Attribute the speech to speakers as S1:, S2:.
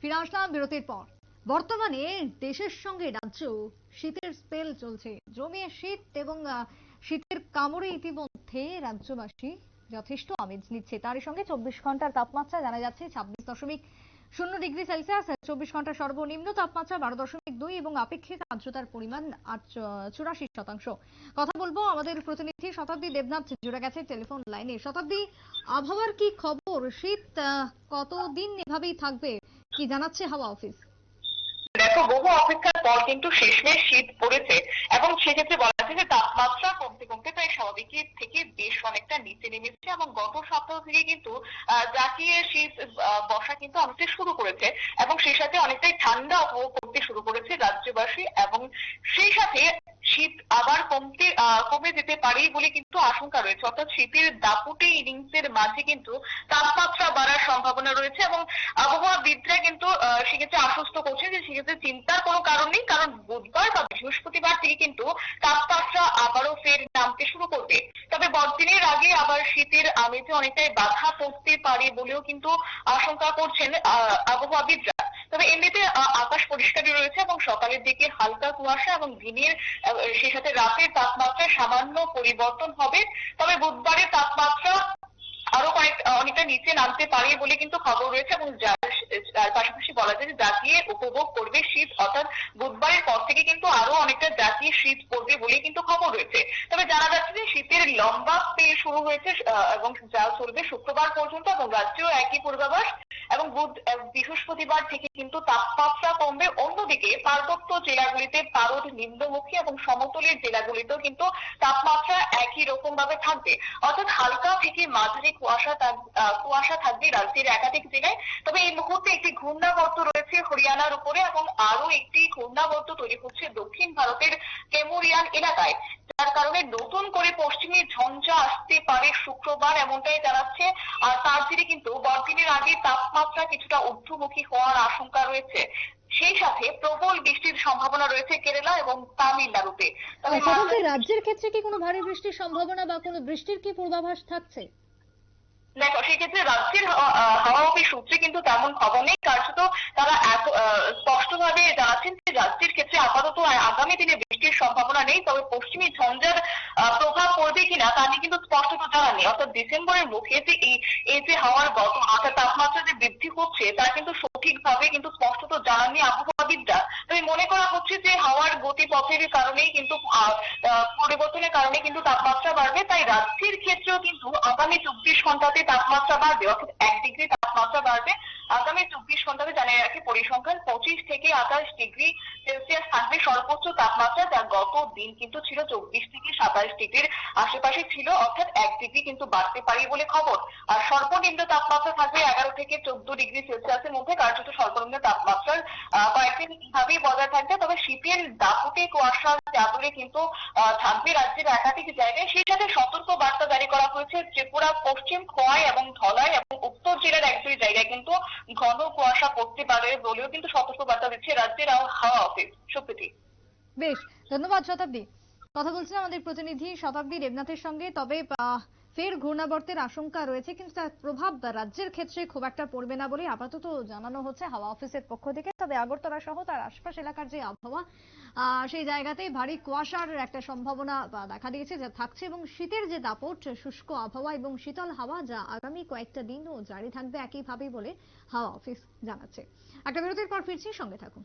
S1: ফিরে আসলাম বিরতির পর। বর্তমানে দেশের সঙ্গে রাজ্য শীতের স্পেল চলছে। জমিয়ে শীত এবং শীতের কামড়ে ইতিমধ্যে রাজ্যবাসী যথেষ্ট আমেজ নিচ্ছে। তারই সঙ্গে চব্বিশ ঘণ্টার তাপমাত্রা জানা যাচ্ছে ছাব্বিশ দশমিক শূন্য ডিগ্রি সেলসিয়াস চব্বিশ ঘণ্টার সর্বনিম্ন তাপমাত্রা বারো দশমিক দুই এবং আপেক্ষিক আর্দ্রতার পরিমাণ চুরাশি শতাংশ। কথা বলব আমাদের প্রতিনিধি শতাব্দী দেবনাথ, জুড়ে গেছে টেলিফোন লাইনে। শতাব্দী, আবহাওয়ার কি খবর? শীত কতদিন এভাবেই থাকবে? কি জানাচ্ছে হাওয়া অফিস?
S2: দেখো বহু অপেক্ষার পর কিন্তু শেষমেশ শীত পড়েছে এবং সেক্ষেত্রে বলা যাচ্ছে যে তাপমাত্রা কমতে কমতে প্রায় স্বাভাবিকের থেকে বেশ অনেকটা নিচে নেমেছে এবং গত সপ্তাহ থেকে কিন্তু জাঁকিয়ে শীত বসা কিন্তু অনেকটা শুরু করেছে এবং সেই সাথে অনেকটাই ঠান্ডা উপভোগ করতে শুরু করেছে রাজ্যবাসী এবং সেই সাথে শীত আবার কমতে আহ, কমে যেতে পারে বলে কিন্তু আশঙ্কা রয়েছে। অর্থাৎ শীতের দাপুটে ইনিংসের মাঝে কিন্তু তাপমাত্রা বাড়ার সম্ভাবনা রয়েছে এবং আবহাওয়াবিদরা কিন্তু সেক্ষেত্রে আশ্বস্ত করছে যে সেক্ষেত্রে চিন্তার কোনো কারণ নেই, কারণ বুধবার বা বৃহস্পতিবার থেকে কিন্তু তাপমাত্রা আবারও ফের নামতে শুরু করবে। তবে বড়দিনের আগে আবার শীতের আমেজে অনেকটাই বাধা পড়তে পারে বলেও কিন্তু আশঙ্কা করছেন আবহাওয়াবিদরা তবে এমনিতে আকাশ পরিষ্কারই রয়েছে এবং সকালের দিকে হালকা কুয়াশা এবং দিনের সেই সাথে রাতের তাপমাত্রায় সামান্য পরিবর্তন হবে। তবে বুধবারের তাপমাত্রা আরও কয়েক অনেকটা নিচে নামতে পারে বলে কিন্তু খবর রয়েছে এবং যার পাশাপাশি বলা যায় যে জাতীয় উপভোগ করবে শীত, অর্থাৎ বুধবারের পর থেকে কিন্তু আরও অনেকটা জাতীয় শীত পড়বে বলে কিন্তু খবর রয়েছে। তবে জানা যাচ্ছে যে শীতের লম্বা পেয়ে শুরু হয়েছে এবং যা চলবে শুক্রবার পর্যন্ত এবং রাজ্যেও একই পূর্বাভাস। এবং বৃহস্পতিবার থেকে কিন্তু তাপমাত্রা কমবে। অন্যদিকে পার্বত্য জেলাগুলিতে পারদ নিম্নমুখী এবং সমতলের জেলাগুলিতেও কিন্তু তাপমাত্রা একই রকম ভাবে থাকবে। অর্থাৎ হালকা থেকে মাঝারি কুয়াশা কুয়াশা থাকবে রাজ্যের একাধিক জেলায়। তবে এই মুহূর্তে একটি ঘূর্ণাবর্ত রয়েছে হরিয়ানার উপরে এবং আরও একটি ঘূর্ণাবর্ত তৈরি হচ্ছে দক্ষিণ ভারতের কেমোরিয়ান এলাকায়। যার কারণে নতুন করে পশ্চিমী ঝঞ্ঝা আসতে পারে শুক্রবার এমনটাই জানাচ্ছে আর তার জেরে কিন্তু বড়দিনের আগে তাপমাত্রা কিছুটা ঊর্ধ্বমুখী হওয়ার আশঙ্কা রয়েছে। সেই সাথে প্রবল বৃষ্টির সম্ভাবনা রয়েছে কেরালা এবং তামিলনাড়ুতে। তবে
S1: রাজ্যের ক্ষেত্রে কি কোনো ভারী বৃষ্টির সম্ভাবনা বা কোনো বৃষ্টির কি পূর্বাভাস থাকছে?
S2: দেখো সেক্ষেত্রে রাজ্যের হাওয়া- অফিস সূত্রে কিন্তু তেমন খবর নেই। কার্যত তারা এত স্পষ্ট ভাবে জানাচ্ছেন যে রাজ্যের ক্ষেত্রে আপাতত আগামী দিনে বৃষ্টির সম্ভাবনা নেই, তবে পশ্চিমী ঝঞ্ঝার প্রভাব পড়বে কিনা তা নিয়ে কিন্তু স্পষ্টত জানা নেই। অর্থাৎ ডিসেম্বরের মুখে যে এই এই যে হাওয়ার গত অর্থাৎ তাপমাত্রা যে বৃদ্ধি হচ্ছে, তা কিন্তু সঠিকভাবে কিন্তু স্পষ্টত জানাননি আবহাওয়াবিদরা। তবে মনে করা হচ্ছে যে হাওয়ার গতিপথের কারণেই কিন্তু পরিবর্তনের কারণে কিন্তু তাপমাত্রা বাড়বে। তাই রাজ্যের ক্ষেত্রেও কিন্তু আগামী চব্বিশ ঘন্টাতে তাপমাত্রা বাড়বে। অর্থাৎ এক ডিগ্রি তাপমাত্রা বাড়বে। আগামী চব্বিশ ঘন্টাতে জানিয়ে রাখি, পরিসংখ্যান পঁচিশ থেকে আঠাশ ডিগ্রি সেলসিয়াস থাকবে সর্বোচ্চ তাপমাত্রা, যা গত দিন কিন্তু ছিল চব্বিশ থেকে সাতাশ ডিগ্রির আশেপাশে ছিল। অর্থাৎ এক ডিগ্রি কিন্তু বাড়তে পারে বলে খবর। আর সর্বনিম্ন তাপমাত্রা থাকবে এগারো থেকে চোদ্দ ডিগ্রি সেলসিয়াসের মধ্যে। কার্যত সর্বনিম্ন তাপমাত্রার কয়েকদিন এইভাবেই বজায় থাকবে। তবে শীতের দাপুটে কুয়াশার চাদরে কিন্তু থাকবে রাজ্যের একাধিক জায়গায়। সেই সাথে সতর্ক বার্তা জারি করা হয়েছে, ত্রিপুরা, পশ্চিম খোয়াই এবং ধলাই এবং উত্তর জেলার এক দুই জায়গায় কিন্তু ঘন কুয়াশা পড়তে পারে বলেও কিন্তু সতর্ক বার্তা দিচ্ছে রাজ্যের হাওয়া অফিস। সুপ্রীতি।
S1: বেশ, ধন্যবাদ শতাব্দী। কথা বলছিলাম আমাদের প্রতিনিধি শতাব্দী দেবনাথের সঙ্গে। তবে ফের ঘূর্ণাবর্তের আশঙ্কা রয়েছে, কিন্তু তার প্রভাব রাজ্যের ক্ষেত্রে খুব একটা পড়বে না বলে আপাতত জানানো হচ্ছে হাওয়া অফিসের পক্ষ থেকে। তবে আগরতলা সহ তার আশপাশ এলাকার যে আবহাওয়া সেই জায়গাতেই ভারী কুয়াশার একটা সম্ভাবনা দেখা দিয়েছে যা থাকছে এবং শীতের যে দাপট, শুষ্ক আবহাওয়া এবং শীতল হাওয়া যা আগামী কয়েকটা দিনও জারি থাকবে একইভাবেই বলে হাওয়া অফিস জানাচ্ছে। একটা বিরতির পর ফিরছি, সঙ্গে থাকুন।